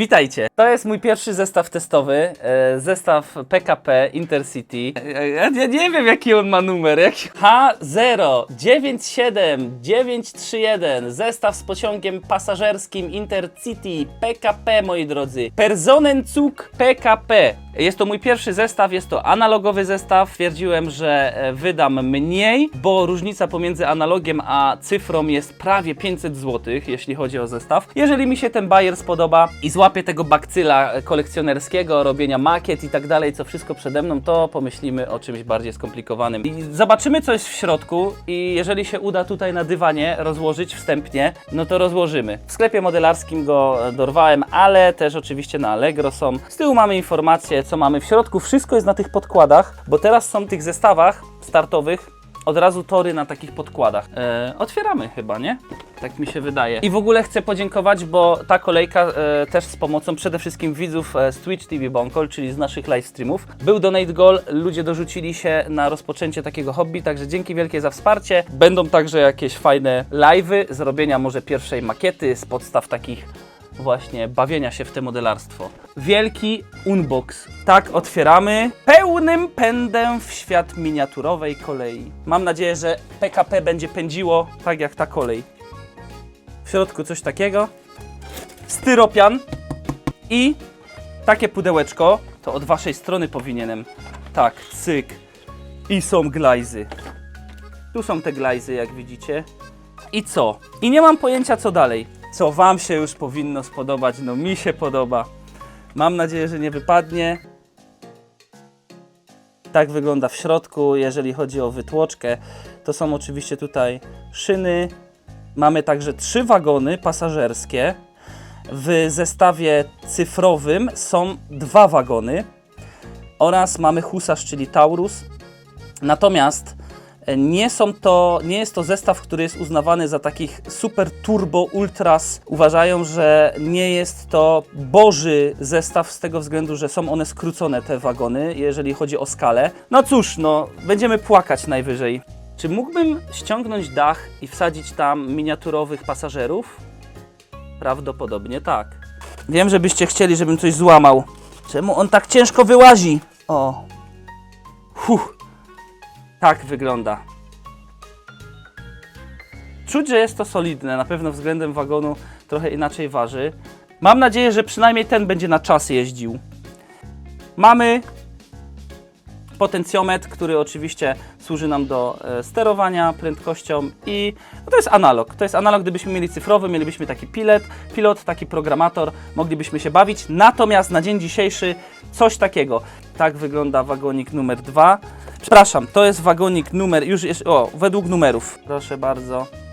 Witajcie. To jest mój pierwszy zestaw testowy. E, zestaw PKP Intercity. E, ja, ja nie wiem jaki on ma numer. Jaki... H097931. Zestaw z pociągiem pasażerskim Intercity PKP, moi drodzy. Personenzug PKP. Jest to mój pierwszy zestaw, jest to analogowy zestaw. Twierdziłem, że e, wydam mniej, bo różnica pomiędzy analogiem a cyfrą jest prawie 500 zł, jeśli chodzi o zestaw. Jeżeli mi się ten bajer spodoba i złapię tego bakcyla kolekcjonerskiego, robienia makiet i tak dalej, co wszystko przede mną, to pomyślimy o czymś bardziej skomplikowanym. I zobaczymy, co jest w środku i jeżeli się uda tutaj na dywanie rozłożyć wstępnie, no to rozłożymy. W sklepie modelarskim go dorwałem, ale też oczywiście na Allegro są. Z tyłu mamy informacje, co mamy w środku. Wszystko jest na tych podkładach, bo teraz są w tych zestawach startowych od razu tory na takich podkładach. E, otwieramy chyba, nie? Tak mi się wydaje. I w ogóle chcę podziękować, bo ta kolejka e, też z pomocą przede wszystkim widzów e, z Twitch TV Bonkol, czyli z naszych live streamów. Był donate goal, ludzie dorzucili się na rozpoczęcie takiego hobby, także dzięki wielkie za wsparcie. Będą także jakieś fajne live'y, zrobienia może pierwszej makiety z podstaw takich właśnie bawienia się w te modelarstwo. Wielki unbox. Tak, otwieramy pełnym pędem w świat miniaturowej kolei. Mam nadzieję, że PKP będzie pędziło tak jak ta kolej. W środku coś takiego. Styropian i takie pudełeczko. To od waszej strony powinienem. Tak, cyk. I są glajzy. Tu są te glajzy, jak widzicie. I co? I nie mam pojęcia, co dalej. Co Wam się już powinno spodobać, no mi się podoba. Mam nadzieję, że nie wypadnie. Tak wygląda w środku, jeżeli chodzi o wytłoczkę. To są oczywiście tutaj szyny. Mamy także trzy wagony pasażerskie. W zestawie cyfrowym są dwa wagony oraz mamy husarz, czyli Taurus. Natomiast nie są to, nie jest to zestaw, który jest uznawany za takich super turbo ultras. Uważają, że nie jest to boży zestaw z tego względu, że są one skrócone te wagony, jeżeli chodzi o skalę. No cóż, no będziemy płakać najwyżej. Czy mógłbym ściągnąć dach i wsadzić tam miniaturowych pasażerów? Prawdopodobnie tak. Wiem, że byście chcieli, żebym coś złamał. Czemu on tak ciężko wyłazi? O. Huh. Tak wygląda. Czuć, że jest to solidne, na pewno względem wagonu trochę inaczej waży. Mam nadzieję, że przynajmniej ten będzie na czas jeździł. Mamy potencjometr, który oczywiście służy nam do e, sterowania prędkością i no to jest analog. To jest analog, gdybyśmy mieli cyfrowy, mielibyśmy taki pilot, pilot, taki programator, moglibyśmy się bawić. Natomiast na dzień dzisiejszy coś takiego. Tak wygląda wagonik numer dwa. Przepraszam, to jest wagonik numer, już jest, o, według numerów. Proszę bardzo.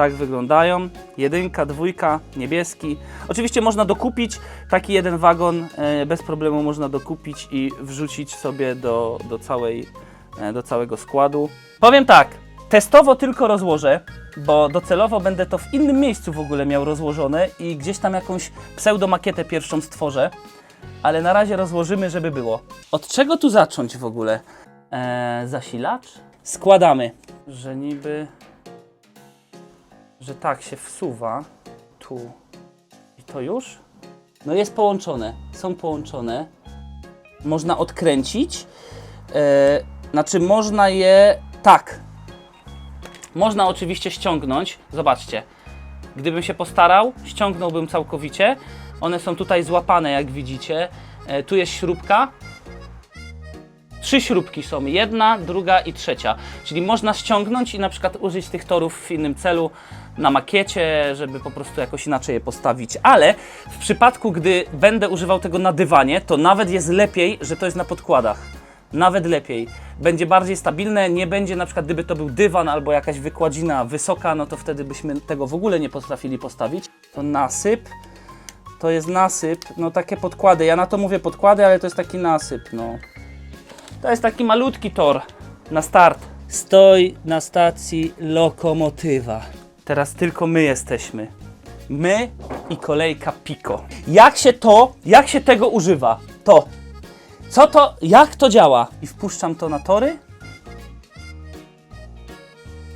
Tak wyglądają. Jedynka, dwójka, niebieski. Oczywiście można dokupić taki jeden wagon, e, bez problemu można dokupić i wrzucić sobie do, do, całej, e, do całego składu. Powiem tak, testowo tylko rozłożę, bo docelowo będę to w innym miejscu w ogóle miał rozłożone i gdzieś tam jakąś pseudomakietę pierwszą stworzę, ale na razie rozłożymy, żeby było. Od czego tu zacząć w ogóle? E, zasilacz? Składamy, że niby że tak się wsuwa tu i to już. No jest połączone, są połączone. Można odkręcić. E, znaczy można je tak. Można oczywiście ściągnąć. Zobaczcie. Gdybym się postarał, ściągnąłbym całkowicie. One są tutaj złapane, jak widzicie. E, tu jest śrubka, Trzy śrubki są, jedna, druga i trzecia. Czyli można ściągnąć i na przykład użyć tych torów w innym celu, na makiecie, żeby po prostu jakoś inaczej je postawić. Ale w przypadku, gdy będę używał tego na dywanie, to nawet jest lepiej, że to jest na podkładach. Nawet lepiej. Będzie bardziej stabilne, nie będzie na przykład, gdyby to był dywan albo jakaś wykładzina wysoka, no to wtedy byśmy tego w ogóle nie potrafili postawić. To nasyp. To jest nasyp, no takie podkłady. Ja na to mówię podkłady, ale to jest taki nasyp, no. To jest taki malutki tor na start. Stoi na stacji lokomotywa. Teraz tylko my jesteśmy. My i kolejka Pico. Jak się to, jak się tego używa? To. Co to, jak to działa? I wpuszczam to na tory.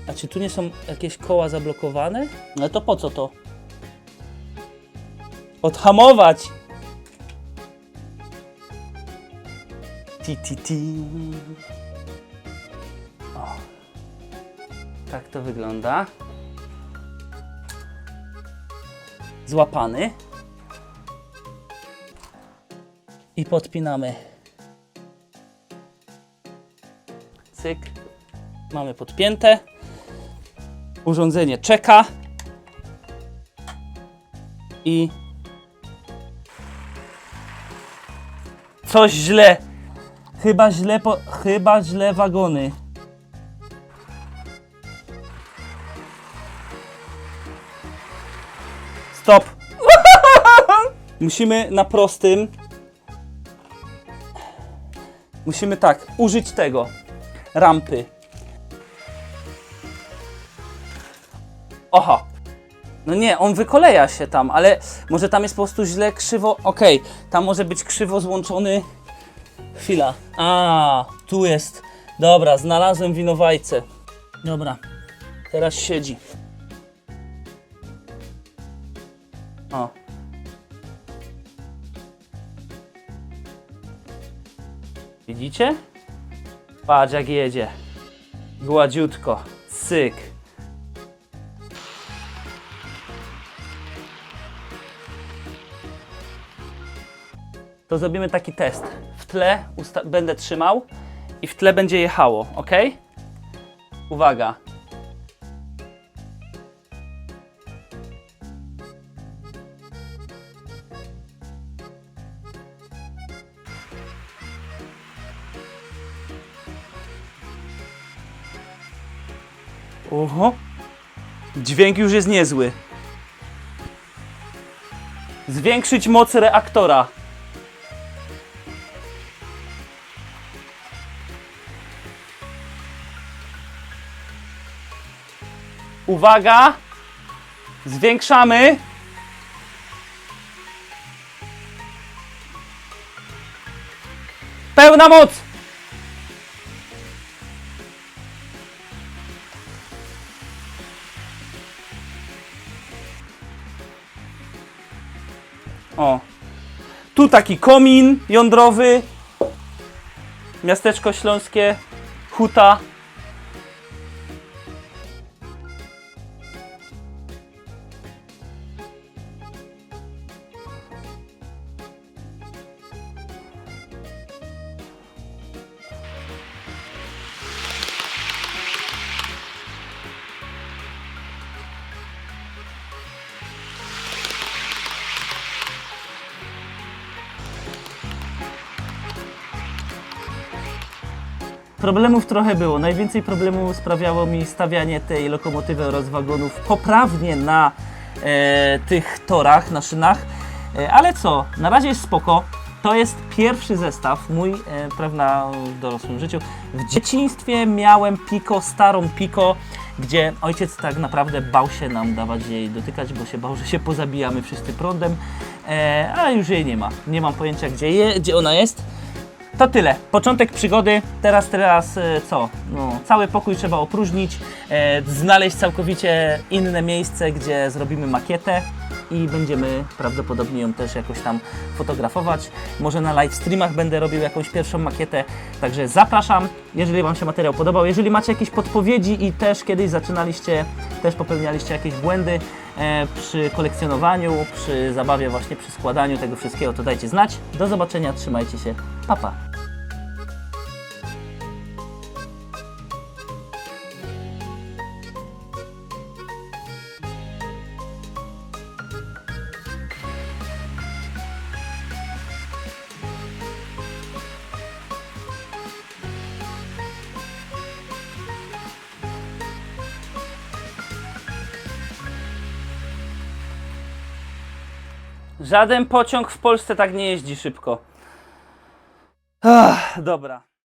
A czy tu nie są jakieś koła zablokowane? No to po co to? Odhamować! Ti, ti, ti. O. Tak to wygląda. Złapany. I podpinamy. Cyk. Mamy podpięte. Urządzenie czeka. I coś źle. Chyba źle po, chyba źle wagony. Stop. Musimy na prostym. Musimy tak, użyć tego. Rampy. Oha. No nie, on wykoleja się tam, ale może tam jest po prostu źle krzywo. Okej, tam może być krzywo złączony. Chwila. A, tu jest. Dobra, znalazłem winowajcę. Dobra, teraz siedzi. O. Widzicie? Patrz jak jedzie. Gładziutko. Cyk. To zrobimy taki test. Tle będę trzymał i w tle będzie jechało, ok? Uwaga. Oho. Dźwięk już jest niezły. Zwiększyć moc reaktora. Uwaga! Zwiększamy. Pełna moc! O. Tu taki komin jądrowy. Miasteczko śląskie. Huta. Problemów trochę było. Najwięcej problemów sprawiało mi stawianie tej lokomotywy oraz wagonów poprawnie na e, tych torach, na szynach. E, ale co, na razie jest spoko. To jest pierwszy zestaw mój, e, prawda, w dorosłym życiu. W dzieciństwie miałem Pico, starą Pico, gdzie ojciec tak naprawdę bał się nam dawać jej dotykać, bo się bał, że się pozabijamy wszyscy prądem, e, ale już jej nie ma. Nie mam pojęcia, gdzie, je, gdzie ona jest. To tyle. Początek przygody. Teraz, teraz e, co? No, cały pokój trzeba opróżnić, e, znaleźć całkowicie inne miejsce, gdzie zrobimy makietę i będziemy prawdopodobnie ją też jakoś tam fotografować. Może na live streamach będę robił jakąś pierwszą makietę. Także zapraszam, jeżeli Wam się materiał podobał. Jeżeli macie jakieś podpowiedzi i też kiedyś zaczynaliście, też popełnialiście jakieś błędy przy kolekcjonowaniu, przy zabawie właśnie, przy składaniu tego wszystkiego, to dajcie znać. Do zobaczenia, trzymajcie się. Pa, pa. Żaden pociąg w Polsce tak nie jeździ szybko. Ach, dobra.